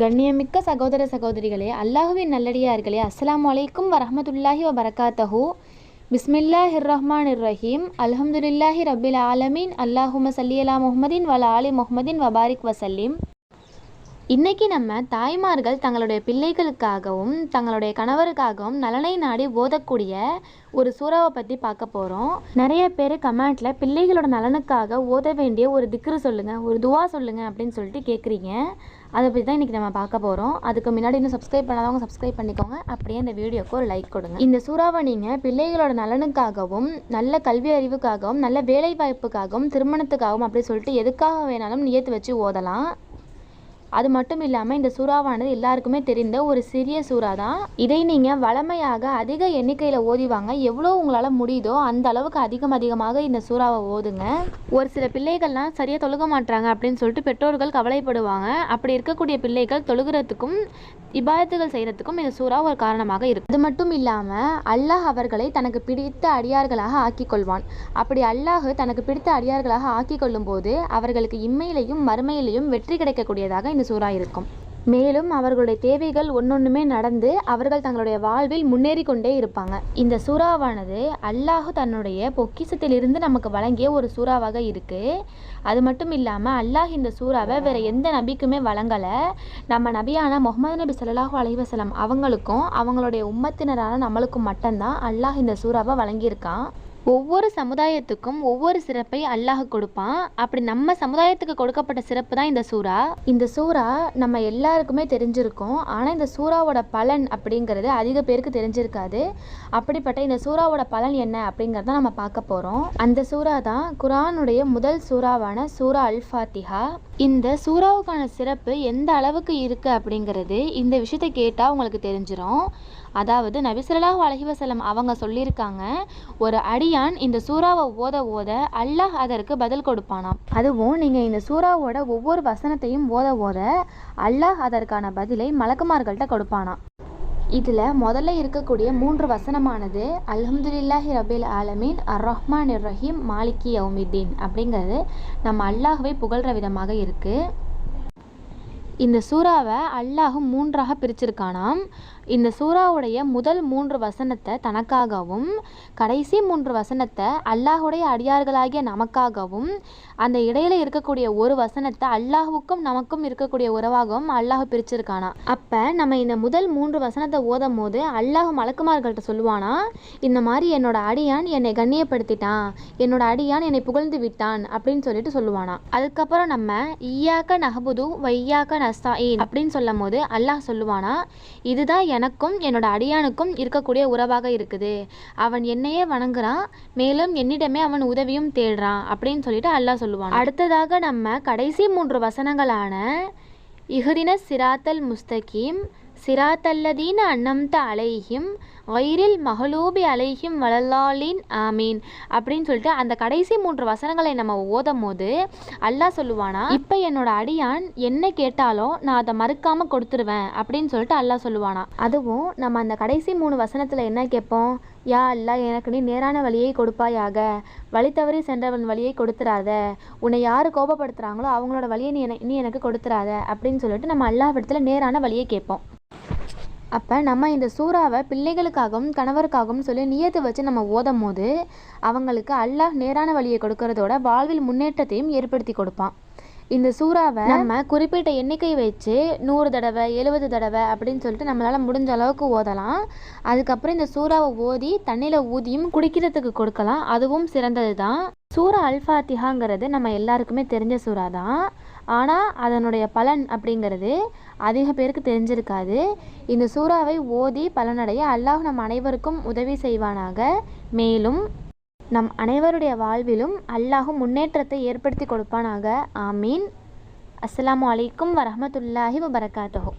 கண்ணியமிக்க சகோதர சகோதரிகளே அல்லாஹுவின் நல்லடியார்களே அஸ்ஸலாமு அலைக்கும் வரஹமத்துல்லாஹி வபரகாத்தஹு. பிஸ்மில்லாஹிர் ரஹ்மான் ரஹீம் அல்ஹம்துலில்லாஹி ரபில் ஆலமீன். அல்லாஹும சல்லியலா முஹமதின் வல ஆலி முஹமதின் வபாரிக் வசல்லீம் இன்னைக்கு நம்ம தாய்மார்கள் தங்களுடைய பிள்ளைகளுக்காகவும் தங்களுடைய கணவருக்காகவும் நலனை நாடி ஓதக்கூடிய ஒரு சூறாவை பற்றி பார்க்க போகிறோம் நிறைய பேர் கமெண்ட்டில் பிள்ளைகளோட நலனுக்காக ஓத வேண்டிய ஒரு திக்ரு சொல்லுங்கள் ஒரு துவா சொல்லுங்கள் அப்படின்னு சொல்லிட்டு கேட்குறீங்க அதை பற்றி தான் இன்றைக்கி நம்ம பார்க்க போகிறோம் அதுக்கு முன்னாடி இன்னும் சப்ஸ்கிரைப் பண்ணாதவங்க சப்ஸ்கிரைப் பண்ணிக்கோங்க. அப்படியே இந்த வீடியோக்கு ஒரு லைக் கொடுங்க. இந்த சூறாவை நீங்கள் பிள்ளைகளோட நலனுக்காகவும் நல்ல கல்வி அறிவுக்காகவும் நல்ல வேலை வாய்ப்புக்காகவும் திருமணத்துக்காகவும் அப்படி சொல்லிட்டு எதுக்காக வேணாலும் நியத்து வச்சு ஓதலாம். அது மட்டும் இல்லாமல் இந்த சூறாவானது எல்லாருக்குமே தெரிந்த ஒரு சிறிய சூறா தான் இதை நீங்கள் வளமையாக அதிக எண்ணிக்கையில் ஓதிவாங்க எவ்வளோ உங்களால் முடியுதோ அந்த அளவுக்கு அதிகம் அதிகமாக இந்த சூறாவை ஓதுங்க. ஒரு சில பிள்ளைகள்லாம் சரியாக தொழுக மாட்டாங்க அப்படின்னு சொல்லிட்டு பெற்றோர்கள் கவலைப்படுவாங்க. அப்படி இருக்கக்கூடிய பிள்ளைகள் தொழுகிறதுக்கும் இபாதத்துகள் செய்கிறதுக்கும் இந்த சூறா ஒரு காரணமாக இருக்கு. அது மட்டும் இல்லாமல் அல்லாஹ் அவர்களை தனக்கு பிடித்த அடியார்களாக ஆக்கி கொள்வான் அப்படி அல்லாஹ் தனக்கு பிடித்த அடியார்களாக ஆக்கி கொள்ளும் போது அவர்களுக்கு இம்மையிலையும் மறுமையிலையும் வெற்றி கிடைக்கக்கூடியதாக இந்த சூறா இருக்கும் மேலும் அவர்களுடைய தேவைகள் ஒன்றொன்றுமே நடந்து அவர்கள் தங்களுடைய வாழ்வில் முன்னேறி கொண்டே இருப்பாங்க. இந்த சூறாவானது அல்லாஹு தன்னுடைய பொக்கிசத்திலிருந்து நமக்கு வழங்கிய ஒரு சூறாவாக இருக்கு. அது மட்டும் இல்லாமல் அல்லாஹ் இந்த சூறாவை வேற எந்த நபிக்குமே வழங்கலை. நம்ம நபியான முகமது நபி சல்லாஹூ அலைஹி அவங்களுக்கும் அவங்களுடைய உம்மத்தினரான நம்மளுக்கும் மட்டும்தான் அல்லாஹ் இந்த சூறாவை வழங்கியிருக்கான். ஒவ்வொரு சமுதாயத்துக்கும் ஒவ்வொரு சிறப்பை அல்லாஹ் கொடுப்பான். அப்படி நம்ம சமுதாயத்துக்கு கொடுக்கப்பட்ட சிறப்பு தான் இந்த சூறா. இந்த சூறா நம்ம எல்லாருக்குமே தெரிஞ்சிருக்கும். ஆனால் இந்த சூறாவோட பலன் அப்படிங்கிறது அதிக பேருக்கு தெரிஞ்சிருக்காது. அப்படிப்பட்ட இந்த சூறாவோட பலன் என்ன அப்படிங்கிறத நம்ம பார்க்க போகிறோம் அந்த சூறா தான் குரானுடைய முதல் சூறாவான சூரா அல் ஃபாத்திஹா இந்த சூறாவுக்கான சிறப்பு எந்த அளவுக்கு இருக்குது அப்படிங்கிறது இந்த விஷயத்தை கேட்டால் உங்களுக்கு தெரிஞ்சிடும் அதாவது நபிசல்லாஹ் அலஹிவசலம் அவங்க சொல்லியிருக்காங்க ஒரு அடியான் இந்த சூறாவை ஓத ஓத அல்லாஹ் அதற்கு பதில் கொடுப்பானாம். அதுவும் நீங்கள் இந்த சூறாவோட ஒவ்வொரு வசனத்தையும் ஓத ஓத அல்லாஹ் அதற்கான பதிலை மலக்குமார்கள்ட்ட கொடுப்பானாம். இதில் முதல்ல இருக்கக்கூடிய மூன்று வசனமானது அல்ஹம்துலில்லாஹி ரபில் ஆலமீன் அர் ரஹ்மான் இர் ரஹீம் மாலிகி யௌமித்தீன் அப்படிங்கிறது நம்ம அல்லாஹ்வை புகழ்கிற விதமாக இருக்குது இந்த சூறாவை அல்லாஹ் மூன்றாக பிரிச்சிருக்கானாம். இந்த சூறாவுடைய முதல் மூன்று வசனத்தை தனக்காகவும் கடைசி மூன்று வசனத்தை அல்லாஹுடைய அடியார்களாகிய நமக்காகவும் அந்த இடையில இருக்கக்கூடிய ஒரு வசனத்தை அல்லாஹுக்கும் நமக்கும் இருக்கக்கூடிய உறவாகவும் அல்லாஹ் பிரிச்சிருக்கானா. அப்போ நம்ம இந்த முதல் மூன்று வசனத்தை ஓதும் போது அல்லாஹ் மலக்குமார்கள்ட்ட சொல்லுவானா இந்த மாதிரி என்னோட அடியான் என்னை கண்ணியப்படுத்திட்டான் என்னோட அடியான் என்னை புகழ்ந்து விட்டான் அப்படின்னு சொல்லிட்டு சொல்லுவானா. அதுக்கப்புறம் நம்ம ஈயாக்க நகபுது வையாக்க நஸ்தாயின் அப்படின்னு சொல்லும் போது அல்லாஹ் சொல்லுவானா இதுதான் எனக்கும் என்னோட அடியானுக்கும் இருக்கக்கூடிய உறவாக இருக்குது. அவன் என்னையே வணங்குறான் மேலும் என்னிடமே அவன் உதவியும் தேடுறான் அப்படின்னு சொல்லிட்டு அல்லாஹ் சொல்லுவான். அடுத்ததாக நம்ம கடைசி மூன்று வசனங்களான இஹ்தின சிராத்தல் முஸ்தகீம் சிராத்தல்லதீன அன்னம்த அலைஹிம் ஒயிரில் மகளூபி அலைஹிம் வளல்லாலின் ஆமீன் அப்படின்னு சொல்லிட்டு அந்த கடைசி மூன்று வசனங்களை நம்ம ஓதும் போது அல்லாஹ் சொல்லுவானா இப்போ என்னோட அடியான் என்ன கேட்டாலும் நான் அதை மறுக்காம கொடுத்துருவேன் அப்படின்னு சொல்லிட்டு அல்லாஹ் சொல்லுவானா. அதுவும் நம்ம அந்த கடைசி மூணு வசனத்தில் என்ன கேட்போம்? யா அல்லா எனக்கு நீ நேரான வழியை கொடுப்பாயாக. வழி தவறி சென்றவன் வழியை கொடுத்துறாத. உன்னை யார் கோபப்படுத்துகிறாங்களோ அவங்களோட வழியை நீ என- நீ எனக்கு கொடுத்துறாத அப்படின்னு சொல்லிட்டு நம்ம அல்லாஹ்விடத்தில் நேரான வழியை கேட்போம். அப்போ நம்ம இந்த சூறாவை பிள்ளைகளுக்காகவும் கணவருக்காகவும் சொல்லி நியத்து வச்சு நம்ம ஓதும் போது அவங்களுக்கு அல்லாஹ் நேரான வழியை கொடுக்கறதோட வாழ்வில் முன்னேற்றத்தையும் ஏற்படுத்தி கொடுப்பான். இந்த சூறாவை நம்ம குறிப்பிட்ட எண்ணிக்கை வச்சு நூறு தடவை எழுபது தடவை அப்படின்னு சொல்லிட்டு நம்மளால் முடிஞ்ச அளவுக்கு ஓதலாம். அதுக்கப்புறம் இந்த சூறாவை ஓதி தண்ணியில் ஊதியும் குடிக்கிறதுக்கு கொடுக்கலாம். அதுவும் சிறந்தது தான் சூரா அல்ஃபாத்திஹாங்கிறது நம்ம எல்லாருக்குமே தெரிஞ்ச சூறா தான். ஆனால் அதனுடைய பலன் அப்படிங்கிறது அதிக பேருக்கு தெரிஞ்சிருக்காது. இந்த சூறாவை ஓதி பலனடைய அல்லாஹ் நம் அனைவருக்கும் உதவி செய்வானாக. மேலும் நம் அனைவருடைய வாழ்விலும் அல்லாஹும் முன்னேற்றத்தை ஏற்படுத்தி கொடுப்பானாக. ஆமீன். அஸ்லாம் அலைக்கும் வரமத்துல்லாஹி வபரகாத்துஹு.